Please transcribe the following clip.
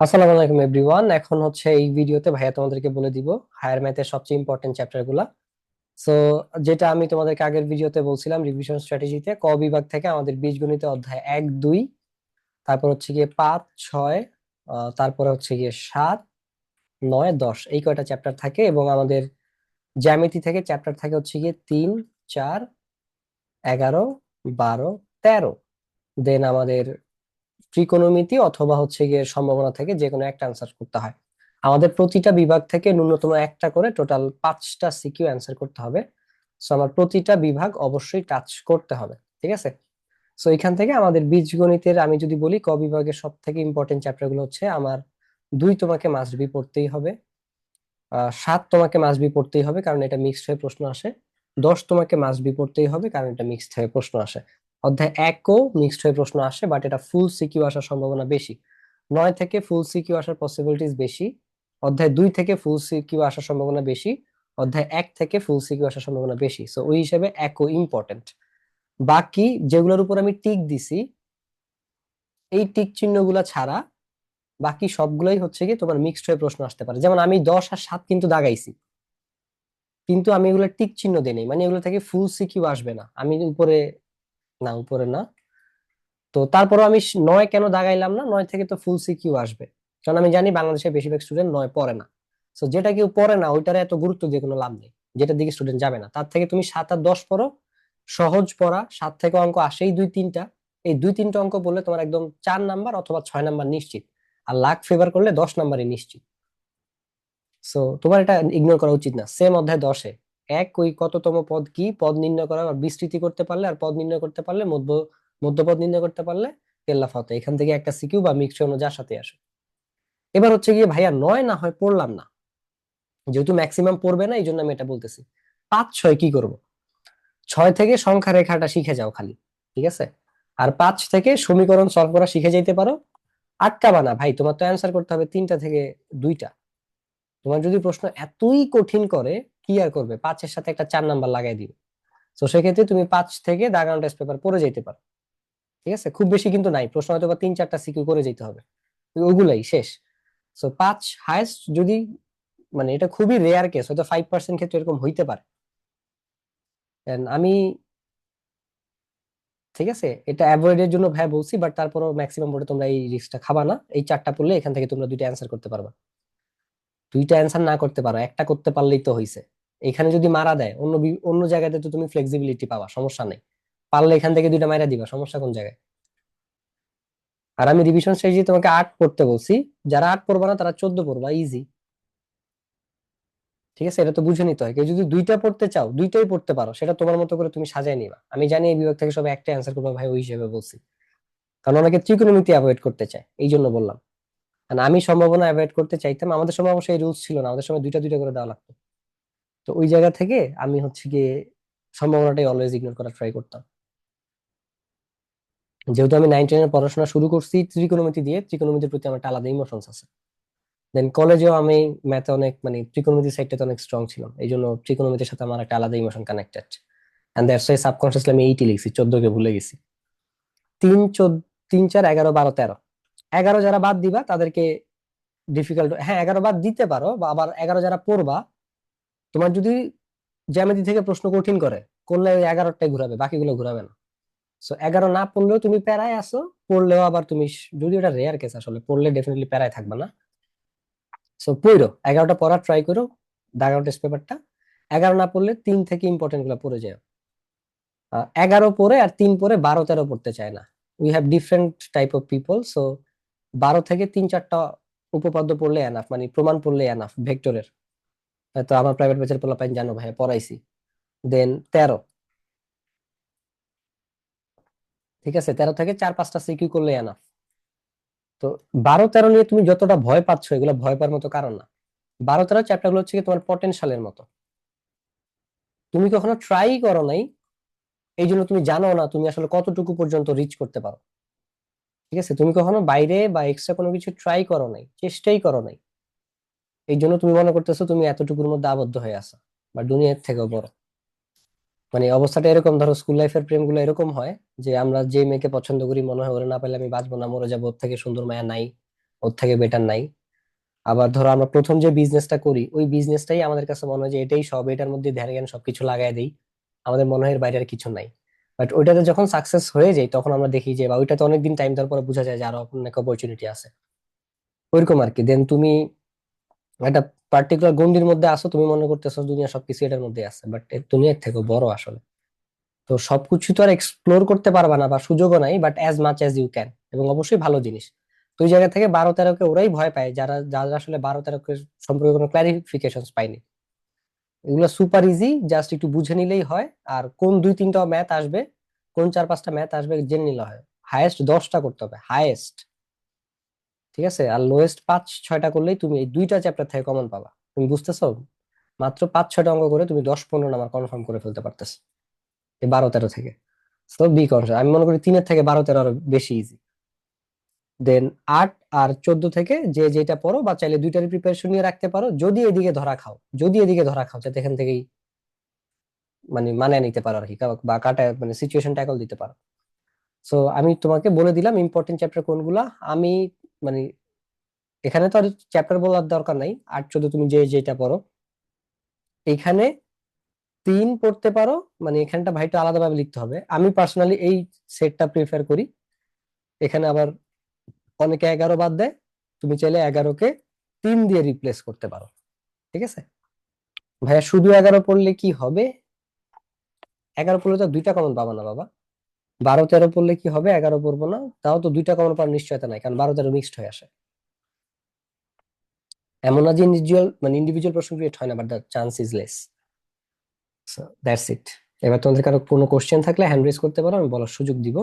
আসসালামু আলাইকুম এভরিওয়ান এখন হচ্ছে এই ভিডিওতে ভাইয়া তোমাদেরকে বলে দিব হায়ার ম্যাথের সবচেয়ে ইম্পর্টেন্ট চ্যাপ্টারগুলা সো যেটা আমি তোমাদেরকে আগের ভিডিওতে বলছিলাম রিভিশন স্ট্র্যাটেজিতে ক বিভাগ থেকে আমাদের বীজগণিত অধ্যায় এক, দুই, তারপর হচ্ছে গিয়ে পাঁচ, ছয় তারপরে হচ্ছে গিয়ে সাত, নয়, দশ, এই কয়টা চ্যাপ্টার থাকে এবং আমাদের জ্যামিতি থেকে চ্যাপ্টার থাকে হচ্ছে গিয়ে তিন, চার, এগারো, বারো, তেরো। দেন আমাদের ত্রিকোণমিতি অথবা হচ্ছে গিয়ে সম্ভাবনা থেকে যে কোনো একটা অ্যান্সার করতে হয়। আমাদের প্রতিটা বিভাগ থেকে ন্যূনতম একটা করে টোটাল পাঁচটা সিকিউ অ্যান্সার করতে হবে। সো আমার প্রতিটা বিভাগ অবশ্যই টাচ করতে হবে, ঠিক আছে? সো এখান থেকে আমাদের বীজগণিতের আমি যদি বলি, ক বিভাগের সব থেকে ইম্পর্টেন্ট চ্যাপ্টারগুলো হচ্ছে আমার দুই তোমাকে মাস্ট বি পড়তেই হবে সাত তোমাকে মাস্ট বি পড়তেই হবে, কারণ এটা মিক্সড হয়ে প্রশ্ন আসে, দশ তোমাকে মাস্ট বি পড়তেই হবে, কারণ এটা মিক্সড হয়ে প্রশ্ন আসে। অধ্যায় একও মিক্সড হয়ে প্রশ্ন আসে বাট এটা ফুল সিকিউ আসার সম্ভাবনা বেশি। নয় থেকে ফুল সিকিউ আসার পসিবিলিটিস বেশি, অধ্যায় দুই থেকে ফুল সিকিউ আসার সম্ভাবনা বেশি, অধ্যায় এক থেকে ফুল সিকিউ আসার সম্ভাবনা বেশি। সো ওই হিসেবে একও ইম্পর্টেন্ট বাকি যেগুলোর উপর আমি টিক দিছি, এই টিক চিহ্নগুলা ছাড়া বাকি সবগুলোই হচ্ছে কি তোমার মিক্সড হয়ে প্রশ্ন আসতে পারে। যেমন আমি দশ আর সাত কিন্তু দাগাইছি, কিন্তু আমি এগুলো টিক চিহ্ন দিই মানে এগুলো থেকে ফুল সিকিউ আসবে না। আমি উপরে না, উপরে না। তো তারপরও আমি নয় কেন দাগাইলাম না? নয় থেকে তো ফুল সিকিউ আসবে। কারণ আমি জানি বাংলাদেশের বেশিরভাগ স্টুডেন্ট নয় পড়ে না। তো যেটা কেউ পড়ে না, ওইটার এত গুরুত্ব দিয়ে কোনো লাভ নেই। যেটা দিকে স্টুডেন্ট যাবে না। তার থেকে তুমি সাত আর দশ পড়ো, সহজ পড়া, সাত থেকে অঙ্ক আসেই দুই তিনটা। এই দুই তিনটা অঙ্ক বললে তোমার একদম চার নাম্বার অথবা ছয় নাম্বার নিশ্চিত। আর লাখ ফেভার করলে দশ নাম্বারই নিশ্চিত। সো তোমার এটা ইগনোর করা উচিত না। সেম অধ্যায় দশে। এক ওই কততম পদ কি? পদ নির্ণয় করা আর বিস্তৃতি করতে পারলে আর পদ নির্ণয় করতে পারলে মধ্য, মধ্যপদ নির্ণয় করতে পারলে কেল্লা ফাতে এখান থেকে একটা সিকিউ বা মিক্সড অন্য যার সাথে আসে। এবার হচ্ছে গিয়ে ভাইয়া নয় না হয় পড়লাম না। যেহেতু ম্যাক্সিমাম পড়বে না এই জন্য আমি এটা বলতেছি। পাঁচ, ছয় কি করব? ছয় থেকে সংখ্যা রেখাটা শিখে যাও খালি, ঠিক আছে? আর পাঁচ থেকে সমীকরণ সলভ করা শিখে যাইতে পারো। আটকাবা না ভাই, তোমার তো অ্যান্সার করতে হবে তিনটা থেকে দুইটা। তোমার যদি প্রশ্ন এতই কঠিন করে কি আর করবে? পাঁচের সাথে একটা চার নাম্বার লাগাই দিবে। তো সেক্ষেত্রে তুমি পাঁচ থেকে দাগানো টেস্ট পেপার পড়ে যেতে পারো। ঠিক আছে? খুব বেশি কিন্তু নাই। প্রশ্ন হয়তো তিন চারটা সিকিউ করে যেতে হবে। ওগুলাই শেষ। সো পাঁচ হায়েস্ট যদি মানে এটা খুবই রেয়ার কেস হয়তো ফাইভ পার্সেন্ট ক্ষেত্রে এরকম হইতে পারে। আমি, ঠিক আছে? এটা অ্যাভয়েড এর জন্য ভাই বলছি বাট তারপরও ম্যাক্সিমাম বোর্ডে তোমরা এই রিস্কটা খাবা না। এই চারটা পড়লে এখান থেকে তোমরা দুইটা অ্যান্সার করতে পারবা। দুইটা অ্যান্সার না করতে পারো। একটা করতে পারলেই তো হইছে। এখানে যদি মারা দেয়, অন্য অন্য জায়গাতে তো তুমি ফ্লেক্সিবিলিটি পাবা, সমস্যা নেই। পারলে এখান থেকে দুইটা মাইরা দিবা, সমস্যা কোন জায়গায়? আর আমি রিভিশন স্ট্র্যাটেজি তোমাকে আট পড়তে বলছি, যারা আট পড়বা না, তারা চোদ্দ পড়বা ইজি ঠিক আছে? এটা তো বুঝে নিতে হয়। কেউ যদি দুইটা পড়তে চাও, দুইটাই পড়তে পারো, সেটা তোমার মতো করে তুমি সাজায় নিবা। আমি জানি এই বিভাগ থেকে সবাই একটা অ্যান্সার করবে, ভাই ওই হিসেবে বলছি। কারণ অনেকে ত্রিকোণমিতি অ্যাভয়েড করতে চায়, এই জন্য বললাম। আমি সম্ভাবনা অ্যাভয়েড করতে চাইতাম, আমাদের সময় অবশ্যই রুলস ছিল না, আমাদের সময় দুইটা দুইটা করে দেওয়া লাগতো। তো ওই জায়গা থেকে আমি হচ্ছে গিয়ে সম্ভাবনাটাই অলওয়েজ ইগনোর করার ট্রাই করতাম। যেহেতু আমি নাইন টেনের পড়াশোনা শুরু করছি ত্রিকোণমিতি দিয়ে ত্রিকোণমিতির প্রতি আমার আলাদা ইমোশনস আছে। দেন কলেজেও আমি ম্যাথে অনেক মানে ত্রিকোণমিতি সাইডটাতে অনেক স্ট্রং ছিলাম। এই জন্য ত্রিকোণমিতির সাথে আমার একটা আলাদা emotion connected and that's why subconsciously আমি এইটি লিখছি, চোদ্দকে ভুলে গেছি। তিন চোদ্দ তিন, চার, এগারো, বারো, তেরো। এগারো যারা বাদ দিবা, তাদেরকে ডিফিকাল্ট হ্যাঁ এগারো বাদ দিতে পারো, বা আবার এগারো যারা পড়বা তোমার যদি জ্যামিতি থেকে প্রশ্ন কঠিন করে করলে ওই এগারোটাই ঘুরাবে বাকিগুলো ঘুরাবে না। সো এগারো না পড়লেও তুমি প্যারায় আসো পড়লেও আবার তুমি যদি ওটা রেয়ার কেস আসলে পড়লে ডেফিনেটলি প্যারায় থাকবে না। সো পড়ো এগারোটা পড়ার ট্রাই করো এগারো টেস্ট পেপারটা এগারো না পড়লে তিন থেকে ইম্পর্টেন্টগুলো পড়ে আহ, এগারো পড়ে আর তিন পড়ে বারো তেরো পড়তে চায় না। We have different type of people so বারো থেকে তিন চারটা উপপাদ্য পড়লে এনাফ মানে প্রমাণ পড়লে এনাফ ভেক্টরের হয়তো আমার প্রাইভেট ব্যাচের পোলাপাইন জানো ভাই পড়াইছি। দেন তেরো। ঠিক আছে, তেরো থেকে চার পাঁচটা সিকিউ করলে এনাফ তো বারো, তেরো নিয়ে তুমি যতটা ভয় পাচ্ছ, এগুলো ভয় পাওয়ার মতো কারণ না। বারো, তেরো চ্যাপ্টারগুলো হচ্ছে তোমার পটেনশিয়ালের মতো। তুমি কখনো ট্রাই করো নাই এই জন্য তুমি জানো না তুমি আসলে কতটুকু পর্যন্ত রিচ করতে পারো। ঠিক আছে, তুমি কখনো বাইরে বা এক্সট্রা কোনো কিছু ট্রাই করো নাই, চেষ্টাই করো নাই। এই জন্য তুমি মনে করতেছো তুমি এতটুকুর মধ্যে আবদ্ধ হয়ে আছো, বা দুনিয়ার থেকেও বড়। মানে অবস্থাটা এরকম, ধরো স্কুল লাইফের প্রেমগুলো এরকম হয় যে আমরা যে মেয়েকে পছন্দ করি মনে হয় ওরে না পেলে আমি বাঁচবো না, মরে যাব, ওর থেকে সুন্দর মায়া নাই, ওর থেকে বেটার নাই। আবার ধরো আমরা প্রথম যে বিজনেসটা করি, ওই বিজনেসটাই আমাদের কাছে মনে হয় যে এটাই সব, এটার মধ্যে ধ্যান জ্ঞান সবকিছু লাগাই দিই। আমাদের মনে হয় এর বাইরে আর কিছু নাই। বাট ওইটাতে যখন সাকসেস হয়ে যায়, তখন আমরা দেখি যে, বা ওইটাতে অনেকদিন টাইম দেওয়ার পরে বোঝা যায় যে আরও অনেক অপরচুনিটি আছে। ওইরকম আর কি দেন তুমি একটা পার্টিকুলার গন্ডির মধ্যে আসো তুমি মনে করতেছো দুনিয়া সবকিছু এটার মধ্যে আছে বাট তুমি এর থেকে বড় আসলে। তো সবকিছু তো আর এক্সপ্লোর করতে পারবা না বা সুযোগও নাই but as much as you can এবং অবশ্যই ভালো জিনিস। তো ওই জায়গা থেকে বারো তেরোকে ওরাই ভয় পায়, যারা যারা আসলে বারো তেরোকে সম্পর্কে কোনো ক্লারিফিকেশন পায়নি। এগুলো সুপার ইজি জাস্ট একটু বুঝে নিলেই হয়, আর কোন দুই তিনটা ম্যাথ আসবে, কোন চার পাঁচটা ম্যাথ আসবে জেনে নিলে হয়। হায়েস্ট দশটা করতে হবে হাইয়েস্ট ঠিক আছে? আর লোয়েস্ট পাঁচ, ছয়টা করলেই তুমি এই দুইটা চ্যাপ্টার থেকে কমন পাবা। তুমি বুঝতেছো? মাত্র পাঁচ, ছয়টা অঙ্ক করে তুমি দশ, পনেরো নাম্বার কনফার্ম করে ফেলতে পারতেছো। এই বারো, তেরো থেকে। তো বি কনফার্ম আমি মনে করি তিনের থেকে বারো, তেরো আরও বেশি ইজি দেন আট আর চোদ্দ থেকে যে যেটা পড়ো বা চাইলে দুইটারই প্রিপারেশন নিয়ে রাখতে পারো, যদি এদিকে ধরা খাও, যদি এদিকে ধরা খাও, যাতে এখান থেকেই মানে মানে নিতে পারো আর কি বা কাটা মানে সিচুয়েশন ট্যাকল দিতে পারো। সো আমি তোমাকে বলে দিলাম ইম্পর্টেন্ট চ্যাপ্টার কোনগুলা। আমি মানে এখানে তো আর চ্যাপ্টার বলার দরকার নাই। আট চোদ্দ তুমি যে যেটা পড়ো। এখানে তিন পড়তে পারো মানে এখানটা ভাইটা আলাদাভাবে লিখতে হবে। আমি পার্সোনালি এই সেটটা প্রিফার করি। এখানে আবার অনেকে এগারো বাদ দেয়। তুমি চাইলে এগারোকে তিন দিয়ে রিপ্লেস করতে পারো। ঠিক আছে? ভাইয়া, শুধু এগারো পড়লে কি হবে? এগারো পড়লে তো দুইটা কমন পাবা না বাবা। বারো তেরো পড়লে কি হবে? এগারো পড়ব না? তাও তো দুইটা কমন পাওয়ার নিশ্চয়তা নাই, কারণ বারো তেরো মিক্সড হয়ে আসে। এমন না যে ইন্ডিভিজুয়াল মানে ইন্ডিভিজুয়াল প্রশ্ন ক্রিয়েট হয় না but the chance is less that's it এবার তোমাদের কারও কোনো কোশ্চেন থাকলে হ্যান্ড রেজ করতে পারো, আমি বলার সুযোগ দিব।